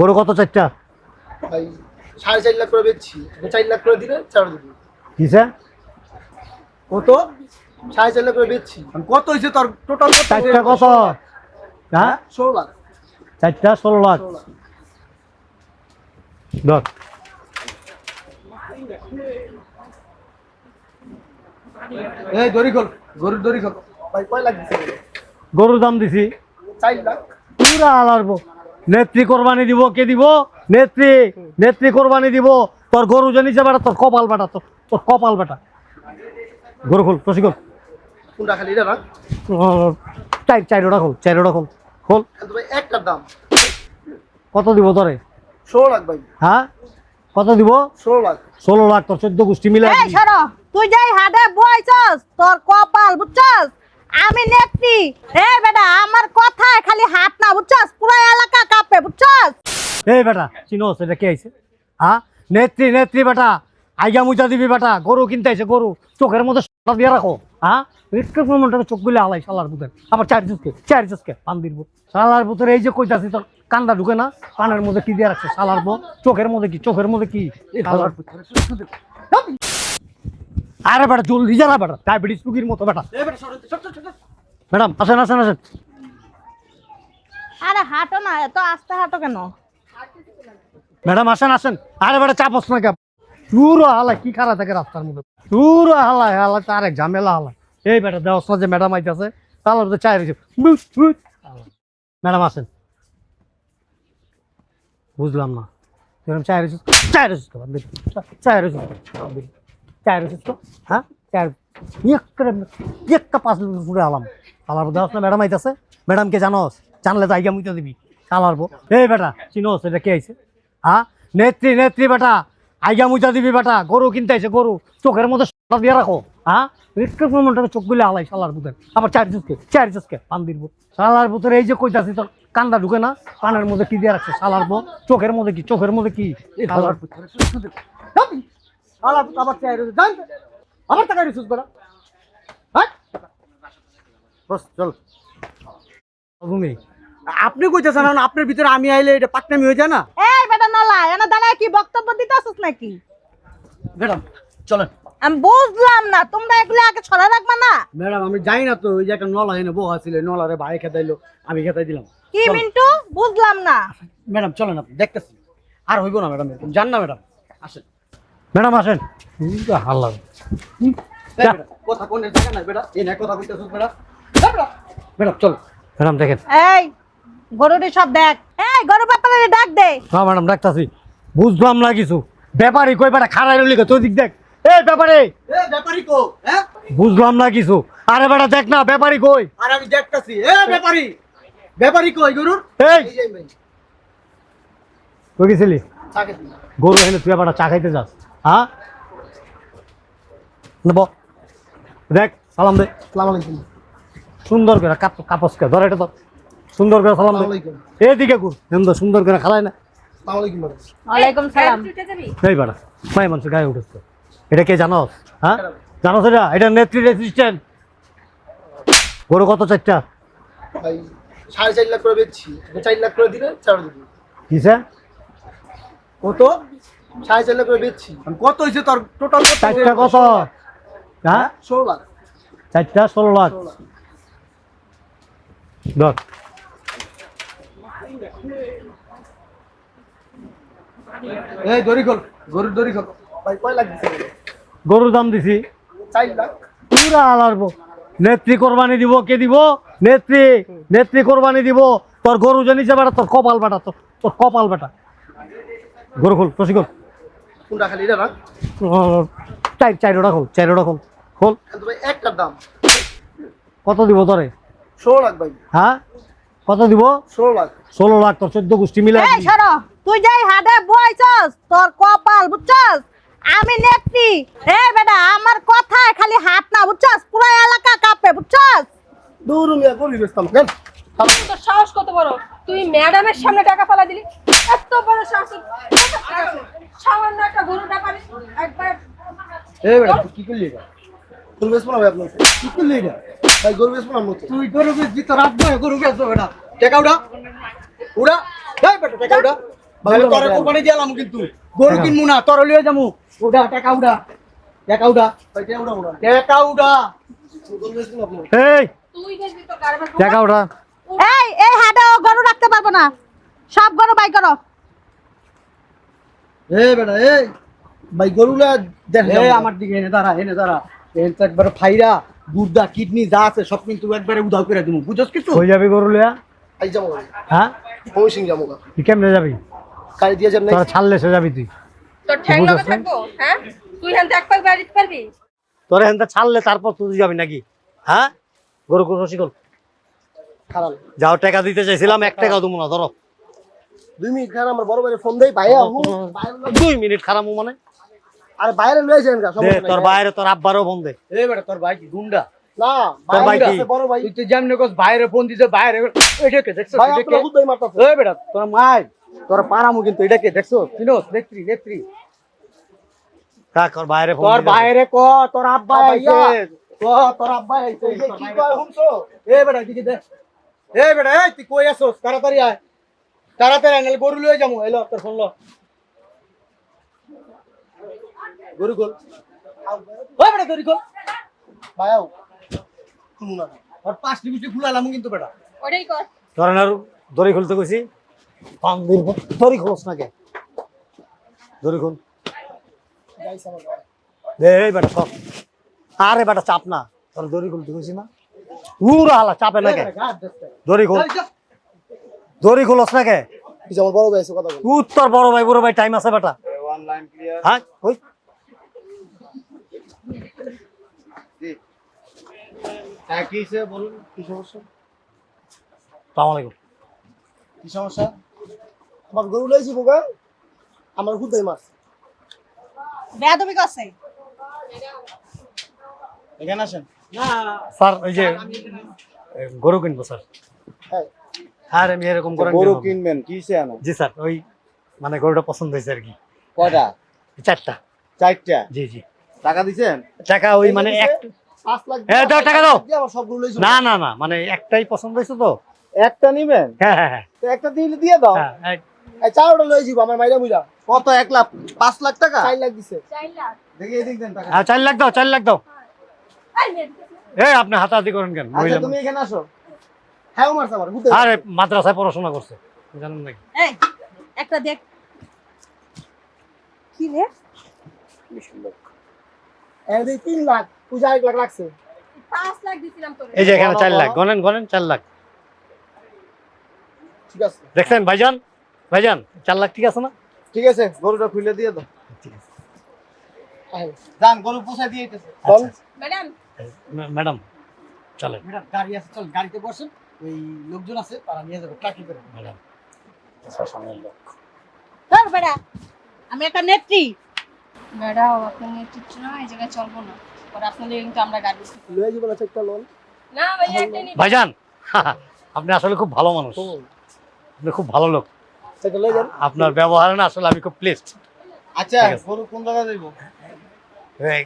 গরু কত চারটা? ভাই সাড়ে চার লাখ করে বেচছি। চার লাখ করে দিলে চার দিবি। কিসে? কত? সাড়ে চার লাখ করে বেচছি। কত হয়েছে তোর টোটাল চারটা কত? হ্যাঁ? ষোলো লাখ। চারটা ষোলো লাখ। ষোলো লাখ। ধর। এই দড়ি খোল। গরুর দড়ি খোল। ভাই কয় লাখ দিচ্ছে গরুর দাম দিছি। চার লাখ। পুরা আলারবো নেত্রী কোরবানি দিব কে দিব? নেত্রী নেত্রী কোরবানি দিব। তোর গরু জানিছে বেটা তোর কপাল বেটা তোর তোর কপাল বেটা। গরু খোল কোনটা খালি এটা না? চাই চাইরোটা খোল চাইরোটা খোল। খোল। একটার দাম। কত দিব তোরে? ষোলো লাখ ভাই। হ্যাঁ? কত দিব? ষোলো লাখ। ষোলো লাখ তোর চোদ্দ গোষ্ঠী মিলে তুই যাই হাডে বইছস তোর কপাল বুঝছস? আমি নেত্রী। এই বেটা আমার কথায় খালি হাত না বুঝছস? পুরো এলাকা কাঁপে বুঝছস? এই বেটা চিনোস এটা কে আইছে? হ্যাঁ? নেত্রী নেত্রী বেটা আইগা মুজা দিবি বেটা গরু কিনতে আইছে গরু। চোখের মধ্যে সাদা দিয়ে রাখো হ্যাঁ? একটু মোমেন্টে চোখ গুলি আলাই শালার বুধের আবার চার জুসকে চার জুসকে পান দিব। শালার বুতের এই যে কইতাছি তোর কান্দা ঢুকে না? পানের মধ্যে কি দিয়ে রাখছে শালার বউ? চোখের মধ্যে কি চোখের মধ্যে কি? শালার। আরে বেটা জলদি যা না বেটা ডায়াবেটিস রুগীর মতো বেটা। ম্যাডাম আসেন আসেন আসেন। আরে হাঁটো না এত আস্তে হাঁটো কেন? ম্যাডাম আসেন আসেন। আরে বেটা চাপস না কে পুরো হালা কি খারাপ থাকে রাস্তার মধ্যে। পুরো হালায় হালা তার এক ঝামেলা হালা। এই বেটা দেওয়াস না যে ম্যাডাম আইতাছে তাহলে তো চাই রয়েছে ম্যাডাম আসেন। বুঝলাম না। এরকম চাই রয়েছে চাই রয়েছে। চাই রয়েছে তো হ্যাঁ পাঁচ মিনিট পুরো আলাম আলার দেওয়াস না ম্যাডাম আইতাছে জানোস জানলে তো আইগা মুইতে দিবি কালারবো এই বেটা চিনোস এটা কে আইছে নেত্রী নেত্রী বেটা আইগা মুইতা দিবি বেটা গরু কিনতে আইছে গরু চোখের মধ্যে সাদা দিয়ে রাখো হ্যাঁ একটু মোমেন্টে চোখ গুলি আলাই শালার বুধের আবার চার জুসকে চার জুসকে পান দিব শালার বুধের এই যে কইতাছি তোর কান্দা ঢুকে না কানের মধ্যে কি দিয়ে রাখছে বউ চোখের মধ্যে কি চোখের মধ্যে কি পুত। আলা আবার চাই রয়েছে জান আবার টাকা রিসুস বেড়া হ্যাঁ? বস চল। আপনি কইতেছেন এখন আপনার ভিতরে আমি আইলে এটা পাকনামি হয়ে যায় না? এই বেটা নলা এনা দাঁড়ায় কি বক্তব্য দিতেছিস নাকি? ম্যাডাম চলেন। আমি বুঝলাম না তোমরা এগুলো আগে ছড়া রাখবা না? ম্যাডাম আমি যাই না তো ওই যে একটা নলা এনে বউ আসছিল নলারে ভাই খেতাইলো আমি খেতাই দিলাম। কি মিন্টু? বুঝলাম না। ম্যাডাম চলেন আপনি দেখতেছি। আর হইব না ম্যাডাম জান না ম্যাডাম আসেন। ম্যাডাম আসেন। হাল্লা। এই কথা কোন জায়গা নাই বেটা। এই না কথা কইতেছিস বেটা। ম্যাডাম চল। ম্যাডাম দেখেন। এই গরুটি সব দেখ। এই গরু ব্যাপারে ডাক দে। হ্যাঁ ম্যাডাম ডাকতাছি। বুঝলাম না কিছু। ব্যাপারই কই বেটা? খারাই রইলি তুই দিক দেখ। এই ব্যাপারে। এ ব্যাপারি কো হ্যাঁ? বুঝলাম না কিছু। আরে বেটা দেখ না ব্যাপারই কই? আর আমি দেখতাছি। এ ব্যাপারি। ব্যাপারি কই গরুর? এই। এই যে ভাই কই গেছিলি? গরু এনে তুই বেটা চা খাইতে যাস। হ্যাঁ? নেব। দেখ সালাম দে। সালাম আলাইকুম সুন্দর করে কাপ কাপসকে ধর এটা ধর। সুন্দর করে সালাম দে। এদিকে ঘুর। এমন সুন্দর করে খালাই না। ওয়ালাইকুম সালাম। এই মাই মানুষ গায়ে উঠেছে। এটা কে জানোস হ্যাঁ? জানোস এটা এটা নেত্রী রেসিস্ট্যান্ট গরু কত চারটা? সাড়ে চার লাখ করে বেচছি। চার লাখ করে দিলে চার দিবি। কিসে? কত? সাড়ে চার লাখ করে বেচছি কত হয়েছে তোর টোটাল চারটা কত? হ্যাঁ? ষোলো লাখ। চারটা ষোলো লাখ। ধর। এই দড়ি খোল গরুর দড়ি খোল। ভাই কয় লাখ দিচ্ছে গরুর দাম দিছি। চার লাখ। পুরা আলারবো নেত্রী কোরবানি দিব কে দিব? নেত্রী নেত্রী কোরবানি দিব। তোর গরু জানিছে বেটা তোর কপাল বেটা তোর তোর কপাল বেটা। গরু খোল প্রশিক্ষণ কোনটা খালি? এটা না? চাই চাইরোটা খোল চাইরোটা খোল। খোল। ভাই একটার দাম। কত দিব তোরে? ষোলো লাখ ভাই। হ্যাঁ? কত দিব? ষোলো লাখ। ষোলো লাখ তোর চোদ্দ গোষ্ঠী মিলে তুই যাই হাডে বইছস তোর কপাল বুঝছস? আমি নেত্রী। এই বেটা আমার কথায় খালি হাত না বুঝছস? পুরো এলাকা কাঁপে বুঝছস? দূর মিয়া গলি কেন তোর সাহস কত বড়? তুই ম্যাডামের সামনে টাকা ফেলা দিলি। এত বড় সাহস? সামান্য একটা গরু ব্যাপারে একবার। এই বেটা তুই কি করলি এটা? গরু বেচবো না আপনার কি করলি এটা? ভাই গরু বেচবো না আপনার তুই গরু বেচবি তো রাত নয় গরু বেচবো বেটা। টেকা উড়া উড়া এই বেটা টেকা উড়া তাহলে তোরে কোরবানি দিলাম কিন্তু। গরু কিনবো না তোর লিয়ে যাব। উড়া টাকা উড়া টাকা উড়া এটা উড়া উড়া টাকা উড়া এই। তুই দেখবি তো কারবার টাকা ওঠা এই এই হাটে গরু রাখতে পারব না। সব গরু বাই করো। এ বেটা এই ভাই গরুলা দেখে এই আমার দিকে এনে দাঁড়া এনে দাঁড়া। এনে তো একবারে ফাইরা গুর্দা কিডনি যা আছে সব কিন্তু একবারে উধাও করে দিব কিছু? যাবি আই যাব হ্যাঁ? ময়সিং যাব তুই কেমনে যাবি? গাড়ি দিয়ে যাবেন তোরা ছাড়লে সে যাবি তুই। তোর ঠ্যাং বুঝাস লগে না? থাকব হ্যাঁ? তুই হ্যাঁ এক পাক বাড়িতে পারবি? তোরা হেনতে ছাড়লে তারপর তুই যাবি নাকি? হ্যাঁ? গরু গরু যাও টাকা দিতে চাইছিলাম এক টাকাও দেবো না ধরো। দুই মিনিট খারাপ আমার বড় ভাই ফোন দেই লই- দুই মিনিট খারাপ মানে? আরে বাইরে লয়ে নাই তোর বাইরে তোর আব্বারও ফোন দে। এ বেটা তোর ভাই কি গুন্ডা? না তোর ভাই কি? আছে বড় ভাই। তুই তো যেমনি কস বাইরে ফোন দিছে বাইরে এটাকে দেখছ ভাই এটাকে আপনার হুদাই মারতাছে। এ বেটা তোর মাই তোর পারামু কিন্তু এটাকে দেখছ চিনোস নেত্রী নেত্রী। কাক ওর বাইরে ফোন তোর বাইরে ক তোর আব্বা আইছে। ক তোর আব্বা আইছে। কি কয় শুনছো? এ বেটা দে। এ বেটা এই তুই কই আসোস তাড়াতাড়ি আয়। তাড়াতাড়ি আয় নাহলে গরু লয়ে যাব। এলো তোর ফোন লো। গরু গোল ও বেটা গরু গোল ভাইয়াও শুনুন না। আর পাঁচটি গুষ্টি ফুলালাম কিন্তু বেটা। ওটাই কর। আর দড়ি খুলতে কইছি। দড়ি খোলস না কে? দড়ি খুল। গাইস আমার ভাই। এই বেটা সব আরে বেটা চাপ না। তোর দড়ি খুলতে কইছি না। উড়া হালা চাপে না কে? দড়ি খোল। দড়ি খোলস না কে এই বড় ভাই আছে কথা বল। উত্তর বড় ভাই বড় ভাই টাইম আছে বেটা। হ্যাঁ ওই বলুন কি সমস্যা সালাম আলাইকুম। কি সমস্যা? আমার গরু লইছি বোকা আমার হুদাই মারছে বেয়াদবি করছে। এখানে আসেন। স্যার ওই যে গরু কিনবো স্যার। হ্যাঁ। হ্যাঁ আমি এরকম করে গরু কিনবেন কিসে আনো? জি স্যার ওই মানে গরুটা পছন্দ হয়েছে আর কি। কয়টা? চারটা। চারটা? জি জি। টাকা দিছেন? টাকা ওই মানে এক হ্যাঁ, দাও, টাকা দাও। দিয়ে আমার সব গরু লইছি না না না মানে একটাই পছন্দ হয়েছে তো। একটা নিবেন? হ্যাঁ হ্যাঁ হ্যাঁ। একটা দিলে দিয়ে দাও। হ্যাঁ আমার মাইরা বুঝা কত এক লাখ? পাঁচ লাখ টাকা? চার লাখ দিছে। দেখি এদিক দেন টাকা। হ্যাঁ চার লাখ দাও চার লাখ দাও। এই আপনি হাতাহাতি করেন কেন? আচ্ছা তুমি এখানে আসো। হ্যাঁ মারছে আমার আরে মাদ্রাসায় পড়াশোনা করছে। জানেন নাকি? এই একটা দেখ। কি রে? এই তিন লাখ পূজা এক লাখ লাগছে পাঁচ লাখ দিছিলাম তোরে। এই যে এখানে চার লাখ। গনেন গনেন চার লাখ। ঠিক আছে। দেখছেন ভাইজান? ভাইজান চার লাখ ঠিক আছে না? ঠিক আছে গরুটা খুলে দিয়ে দাও। ঠিক আছে। যান গরু পোষা দিয়ে দিতেছে। বল। ম্যাডাম। ম্যাডাম চলেন। ম্যাডাম গাড়ি আছে চল গাড়িতে বসেন। ওই লোকজন আছে তারা নিয়ে যাবে ট্রাকি করে ম্যাডাম। সামনের লোক। ধর বেড়া আমি একটা নেত্রী। ম্যাডাম আপনার নেতৃত্ব না এই জায়গায় চলবো না। পরে আপনাদের কিন্তু আমরা গাড়ি লয়ে যাব না চেকটা লোন। না ভাইয়া একটা ভাইজান আপনি আসলে খুব ভালো মানুষ। আপনি খুব ভালো লোক। লয়ে আপনার ব্যবহার না আসলে আমি খুব প্লেসড আচ্ছা গরু কোন জায়গায় যাইব?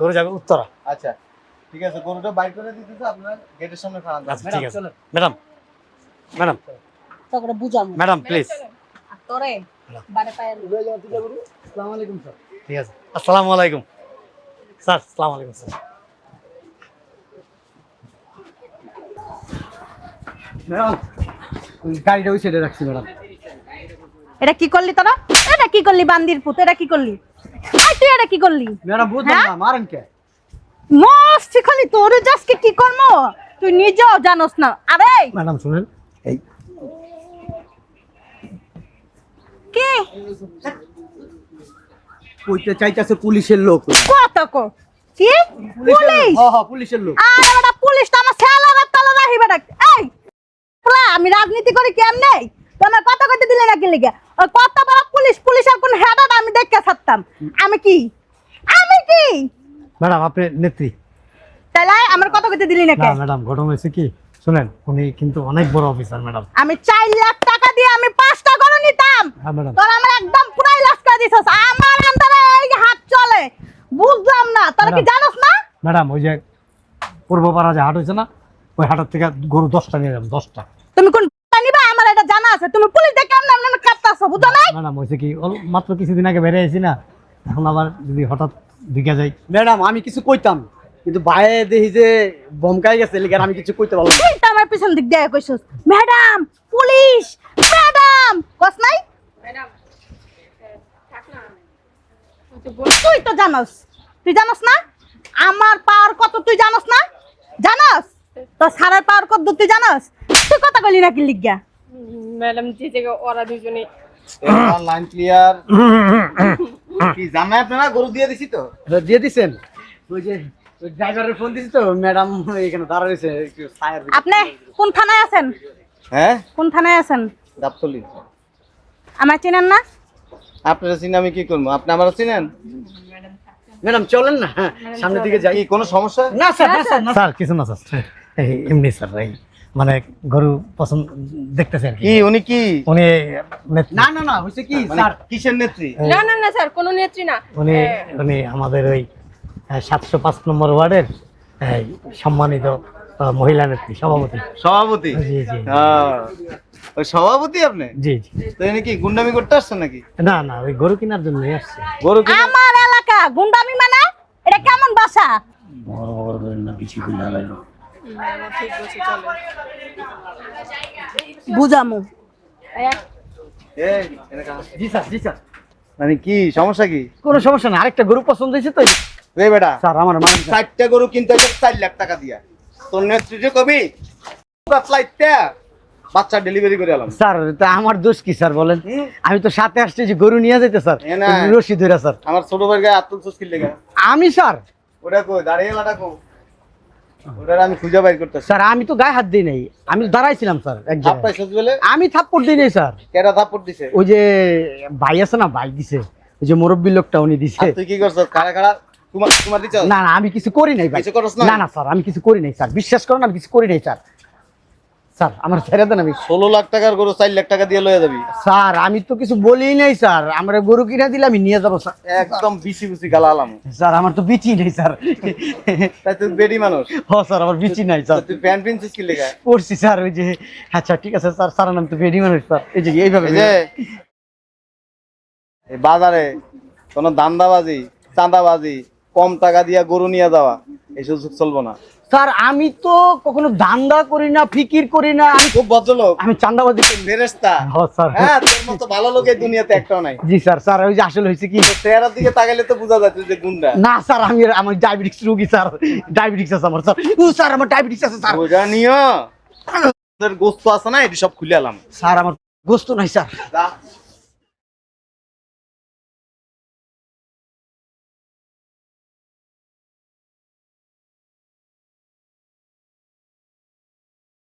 গরু যাবে উত্তরা। আচ্ছা ঠিক আছে গরুটা বাইক করে দিতেছে আপনার গেটের সামনে খাওয়ান আচ্ছা ঠিক আছে। Madam madam. তোকে বুঝাম ম্যাডাম প্লিজ তোরে বারে পায়ে আসসালামু আলাইকুম স্যার। ঠিক আছে। আসসালামু আলাইকুম। স্যার আসসালামু আলাইকুম স্যার। ম্যাডাম গাড়িটা ওই সাইডে রাখছি ম্যাডাম। এটা কি করলি তোরা? এটা কি করলি বান্দির পুত? এটা কি করলি? আই তুই এটা কি করলি? ম্যাডাম বুঝলাম হ্যাঁ? না মারেন কে? মস্ত খালি তোর জাসকে কি করব? তুই নিজেও জানোস না। আরে! ম্যাডাম শুনেন। এই। কি? কইতে চাইতেছে পুলিশের লোক। কত কো? কি? পুলিশ? হ্যাঁ হ্যাঁ পুলিশের লোক। আরে বেটা পুলিশ তো আমার ছেলেরা তলে বেটা। এই পুরা আমি রাজনীতি করি কেমনে? তোমার কথা কইতে দিলে নাকি লিগে? ওই কত বড় পুলিশ পুলিশের কোন হেডার আমি দেখতে ছাড়তাম। আমি কি? আমি কি? ম্যাডাম আপনি নেত্রী। তাহলে আমার কথা কইতে দিলি নাকি? না ম্যাডাম ঘটনা হয়েছে কি? শুনেন উনি কিন্তু অনেক বড় অফিসার ম্যাডাম আমি চার লাখ টাকা দিয়ে আমি পাঁচটা করে নিতাম। হ্যাঁ ম্যাডাম তোর আমার একদম পুরাই লাশ করে দিছস। আমার আন্দারে এই যে হাত চলে। বুঝলাম না। তোরা কি জানোস না? ম্যাডাম ওই যে পূর্বপাড়া যে হাট হয়েছে না ওই হাটের থেকে গরু দশটা নিয়ে যাবেন দশটা। তুমি কোন নিবা? আমার এটা জানা আছে। তুমি পুলিশ দেখে কেমন এমন কাটতাছো বুঝো নাই? ম্যাডাম হয়েছে কি মাত্র কিছুদিন আগে বেড়ে আছি না। এখন আবার যদি হঠাৎ ঢুকে যাই। ম্যাডাম আমি কিছু কইতাম কিন্তু বাইরে দেখি যে বমকাই গেছে লিগার আমি কিছু কইতে পারলাম না। তুই তো আমার পিছন দিক দিয়ে কইছস। ম্যাডাম পুলিশ ম্যাডাম কস নাই? ম্যাডাম তুই তো বল তুই তো জানোস। তুই জানোস না? আমার পাওয়ার কত তুই জানোস না? জানোস? তো সারের পাওয়ার কত তুই জানোস? তুই কথা কইলি নাকি লিগা? ম্যাডাম যে জায়গায় ওরা দুজনে লাইন ক্লিয়ার কি জানাই আপনারা গরু দিয়ে দিছি তো। দিয়ে দিছেন? ওই যে ড্রাইভারের ফোন দিছি তো ম্যাডাম এখানে দাঁড়া রয়েছে। আপনি কোন থানায় আছেন? হ্যাঁ? কোন থানায় আছেন? দাপতলি আমার চিনেন না? আপনারা চিনে আমি কি করব? আপনি আমার চিনেন? ম্যাডাম চলেন না সামনের দিকে যাই। কোনো সমস্যা? না স্যার না স্যার স্যার কিছু না স্যার। এই এমনি স্যার এই মানে গরু পছন্দ দেখতেছে কি। কি উনি কি? উনি না না না হইছে কি স্যার? কিসের নেত্রী? না না না স্যার কোনো নেত্রী না। উনি। উনি আমাদের ওই সাতশো পাঁচ নম্বর ওয়ার্ডের এই, সম্মানিত মহিলা নেত্রী সভাপতি। সভাপতি? জি জি। হ্যাঁ। ওই সভাপতি আপনি? জি জি। তো এনে কি গুন্ডামি করতে আসছেন নাকি? না না ওই গরু কেনার জন্য আসছে। গরু আমার এলাকা গুন্ডামি মানে? এটা কেমন বাসা? ঠিক বলছি চলো বুঝামু। এই, এনে কাজ। জি স্যার জি স্যার। মানে কি সমস্যা কি? কোনো সমস্যা না আরেকটা গরু পছন্দ হয়েছে তো? রে বেটা স্যার আমার মানে চারটা গরু কিনতে হবে চার লাখ টাকা দিয়া। তোর নেতৃত্বে কবি ফ্লাইটটা বাচ্চা ডেলিভারি করে এলাম স্যার তা আমার দোষ কি স্যার বলেন? আমি তো সাথে আসছি যে গরু নিয়ে যেতে স্যার। রশি ধরে স্যার। আমার ছোট ভাই গায়ে আত্মল লেগে আমি স্যার। ওটা কই? দাঁড়িয়ে লাটা কো আমি খুঁজে বাইর করতেছি। স্যার আমি তো গায়ে হাত দিই নাই। আমি তো দাঁড়াইছিলাম স্যার আমি থাপ্পড় দিই নাই স্যার। থাপ্পড় দিছে? ওই যে ভাই আছে না ভাই দিছে। ওই যে মুরব্বী লোকটা উনি দিছে। তুই কি তোমার তোমার দিছস না না আমি কিছু করি নাই ভাই। কিছু করস না? না না স্যার আমি কিছু করি নাই স্যার। বিশ্বাস করুন আমি কিছু করি নাই স্যার। স্যার আমার ছেড়ে দেন আমি। ষোলো লাখ টাকার গরু চার লাখ টাকা দিয়ে লয়ে যাবি। স্যার আমি তো কিছু বলি নাই স্যার। আমরা গরু কিনা দিলে আমি নিয়ে যাব স্যার। একদম বিসি বিসি গালা আলাম। স্যার আমার তো বিচি নেই স্যার। তাই তুই বেডি মানুষ। হ স্যার আমার বিচি নাই স্যার। তুই প্যান্ট পিনছিস কি লেগা? পড়ছি স্যার ওই যে আচ্ছা ঠিক আছে স্যার স্যার নাম তো বেডি মানুষ স্যার। এই যে এইভাবে এই যে এই বাজারে কোনো দান্দাবাজি চাঁদাবাজি কম টাকা দিয়া গরু নিয়ে যাওয়া এই সুযোগ চলবো না। স্যার আমি তো কখনো ধান্দা করি না ফিকির করি না। আমি খুব ভদ্রলোক। আমি চান্দাবাজি। ফেরেস্তা স্যার। হ্যাঁ তোর মতো ভালো লোক এই দুনিয়াতে একটাও নাই। জি স্যার স্যার ওই যে আসলে হয়েছে কি? চেহারার দিকে তাকাইলে তো বোঝা যায় যে গুন্ডা। না স্যার আমি আমার ডায়াবেটিক্স রোগী স্যার। ডায়াবেটিক্স আছে আমার স্যার। ও স্যার আমার ডায়াবেটিক্স আছে স্যার। ওইটা নিও। তোর গোস্ত আছে না এটি সব খুলে আলাম স্যার আমার গোস্ত নাই স্যার।